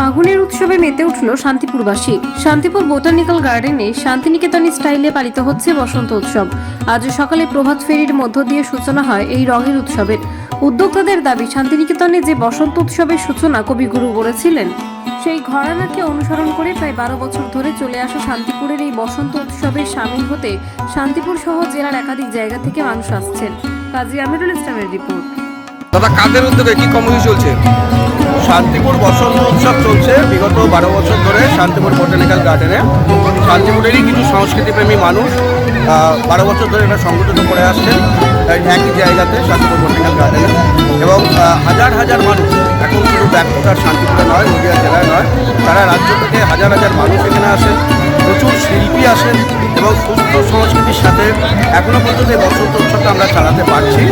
ফাগুনের উৎসবে মেতে উঠল শান্তিপুরবাসী। শান্তিপুর বোটানিক্যাল গার্ডেনে শান্তিনিকেতন স্টাইলে পালিত হচ্ছে বসন্ত উৎসব। আজ সকালে প্রভাত ফেরির মধ্য দিয়ে সূচনা হয় এই রঙের উৎসবের। উদ্যোক্তাদের দাবি, শান্তিনিকেতনে যে বসন্ত উৎসবের সূচনা কবিগুরু করেছিলেন সেই ঘরানাকে অনুসরণ করে প্রায় বারো বছর ধরে চলে আসা শান্তিপুরের এই বসন্ত উৎসবে সামিল হতে শান্তিপুর সহ জেলার একাধিক জায়গা থেকে মানুষ আসছেন। কাজী আমিরুল ইসলামের রিপোর্ট। দাদা, কাদের উদ্যোগে কি কমিটি চলছে? শান্তিপুর বসন্ত উৎসব চলছে। বিগত বারো বছর ধরে শান্তিপুর বোটানিক্যাল গার্ডেনে। শান্তিপুরেরই কিছু সংস্কৃতিপ্রেমী মানুষ বারো বছর ধরে এটা সংগঠিত করে আসছেন একই জায়গাতে শান্তিপুর বোটানিক্যাল গার্ডেনে। এবং হাজার হাজার মানুষ, এখন শুধু ব্যাপকতার শান্তিপুরে নয়, নদীয়া জেলায় নয় তারা রাজ্য থেকে হাজার হাজার মানুষ এখানে আসেন, প্রচুর শিল্পী আসেন এবং সুস্থ সংস্কৃতির সাথে এখনও পর্যন্ত এই বসন্ত উৎসবটা আমরা চালাতে পারছি।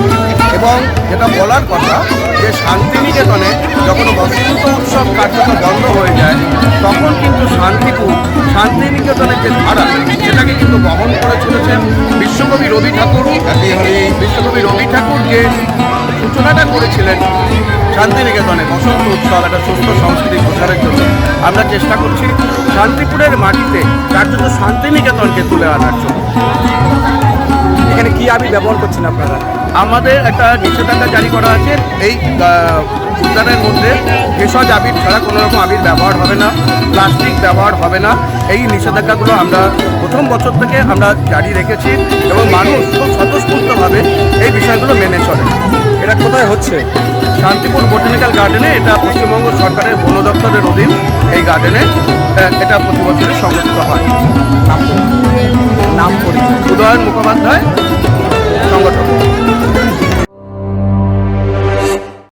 এবং যেটা বলার কথা, যে শান্তিনিকেতনে যখন বসন্ত উৎসব কার্যত বন্ধ হয়ে যায়, তখন কিন্তু শান্তিপুর, শান্তিনিকেতনের যে ধারা, সেটাকে কিন্তু বহন করে চলেছেন বিশ্বকবি রবি ঠাকুর। বিশ্বকবি রবি ঠাকুর যে সূচনাটা করেছিলেন শান্তিনিকেতনে বসন্ত উৎসব, একটা সুস্থ সংস্কৃতি প্রচারের জন্য, আমরা চেষ্টা করছি শান্তিপুরের মাটিতে কার্যত শান্তিনিকেতনকে তুলে আনার জন্য। কি আমি ব্যবহার করছেন আপনারা? আমাদের একটা নিষেধাজ্ঞা জারি করা আছে। এই উদ্যানের মধ্যে ভেষজ আবির ছাড়া কোনো রকম আবির ব্যবহার হবে না প্লাস্টিক ব্যবহার হবে না। এই নিষেধাজ্ঞাগুলো আমরা প্রথম বছর থেকে আমরা জারি রেখেছি এবং মানুষ খুব স্বতঃস্ফূর্তভাবে এই বিষয়গুলো মেনে চলে। এটা কোথায় হচ্ছে? শান্তিপুর বোটানিক্যাল গার্ডেনে এটা পশ্চিমবঙ্গ সরকারের বন দপ্তরের অধীন এই গার্ডেনে এটা প্রতি বছরই সংগঠিত হয়। নাম পরিচয় উদয়ন মুখোপাধ্যায়